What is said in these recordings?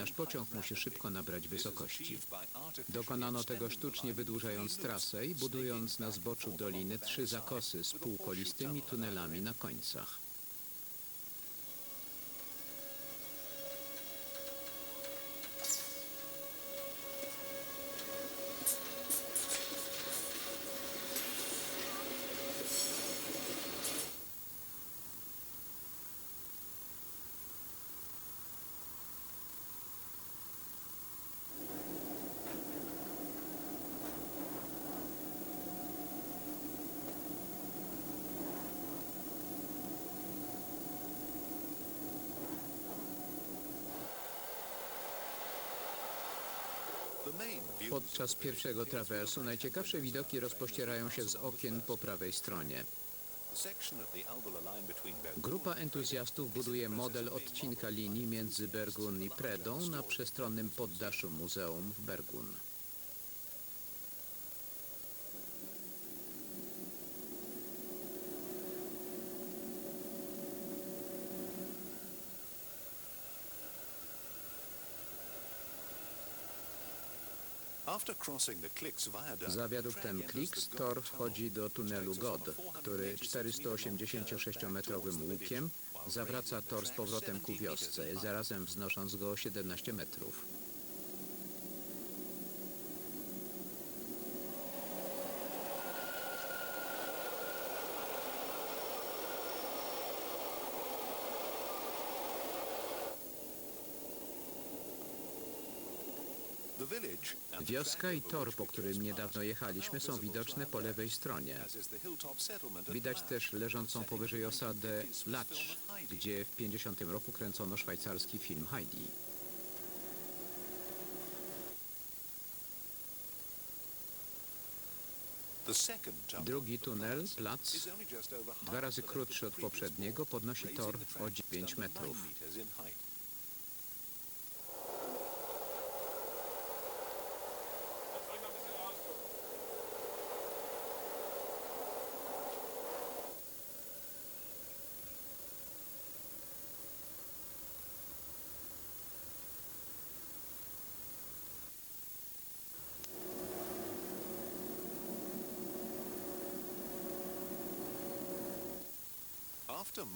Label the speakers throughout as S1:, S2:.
S1: Nasz pociąg musi szybko nabrać wysokości. Dokonano tego sztucznie wydłużając trasę i budując na zboczu doliny trzy zakosy z półkolistymi tunelami na końcach. Podczas pierwszego trawersu najciekawsze widoki rozpościerają się z okien po prawej stronie. Grupa entuzjastów buduje model odcinka linii między Bergun i Predą na przestronnym poddaszu muzeum w Bergun. Za wiaduktem Klix tor wchodzi do tunelu God, który 486-metrowym łukiem zawraca tor z powrotem ku wiosce, zarazem wznosząc go o 17 metrów. Wioska i tor, po którym niedawno jechaliśmy, są widoczne po lewej stronie. Widać też leżącą powyżej osadę Lacz, gdzie w 50 roku kręcono szwajcarski film Heidi. Drugi tunel, plac, dwa razy krótszy od poprzedniego, podnosi tor o 9 metrów.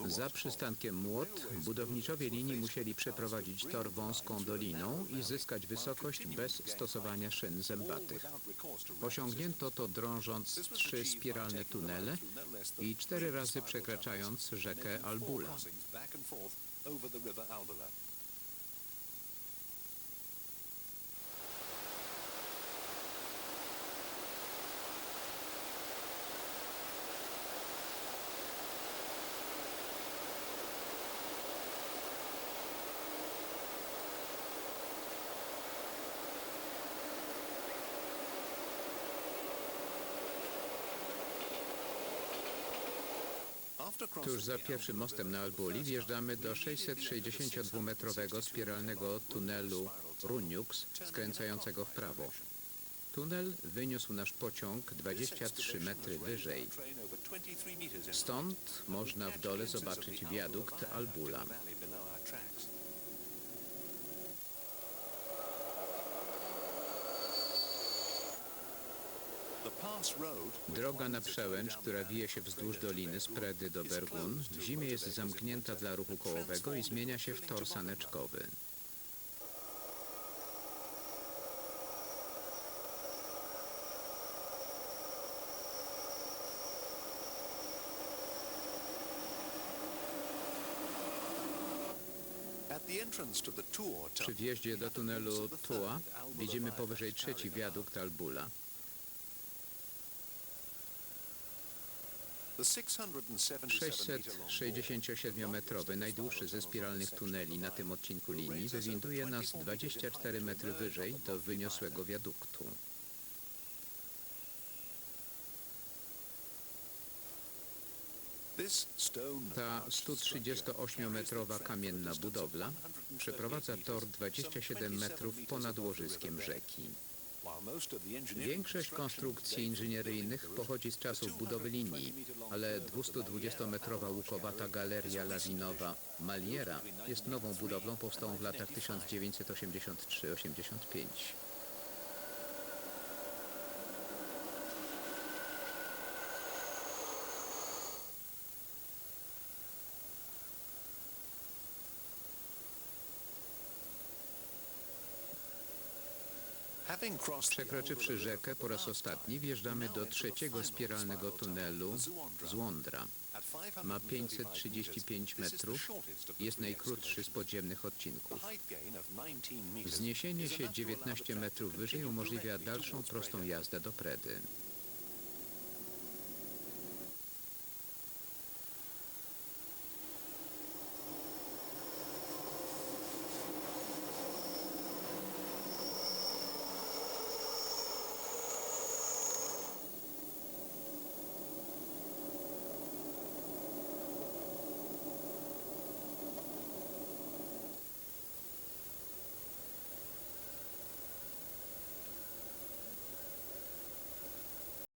S1: Za przystankiem Młot budowniczowie linii musieli przeprowadzić tor wąską doliną i zyskać wysokość bez stosowania szyn zębatych. Osiągnięto to drążąc trzy spiralne tunele i cztery razy przekraczając rzekę Albula. Tuż za pierwszym mostem na Albuli wjeżdżamy do 662-metrowego spiralnego tunelu Runiux skręcającego w prawo. Tunel wyniósł nasz pociąg 23 metry wyżej. Stąd można w dole zobaczyć wiadukt Albula. Droga na przełęcz, która wije się wzdłuż doliny z Predy do Bergun, w zimie jest zamknięta dla ruchu kołowego i zmienia się w tor saneczkowy. Przy wjeździe do tunelu Tua widzimy powyżej trzeci wiadukt Albula. 667-metrowy, najdłuższy ze spiralnych tuneli na tym odcinku linii, wywinduje nas 24 metry wyżej do wyniosłego wiaduktu. Ta 138-metrowa kamienna budowla przeprowadza tor 27 metrów ponad łożyskiem rzeki. Większość konstrukcji inżynieryjnych pochodzi z czasów budowy linii, ale 220-metrowa łukowata galeria lawinowa Maliera jest nową budowlą powstałą w latach 1983-85. Przekroczywszy rzekę po raz ostatni wjeżdżamy do trzeciego spiralnego tunelu Złądra. Ma 535 metrów, jest najkrótszy z podziemnych odcinków. Wzniesienie się 19 metrów wyżej umożliwia dalszą prostą jazdę do Predy.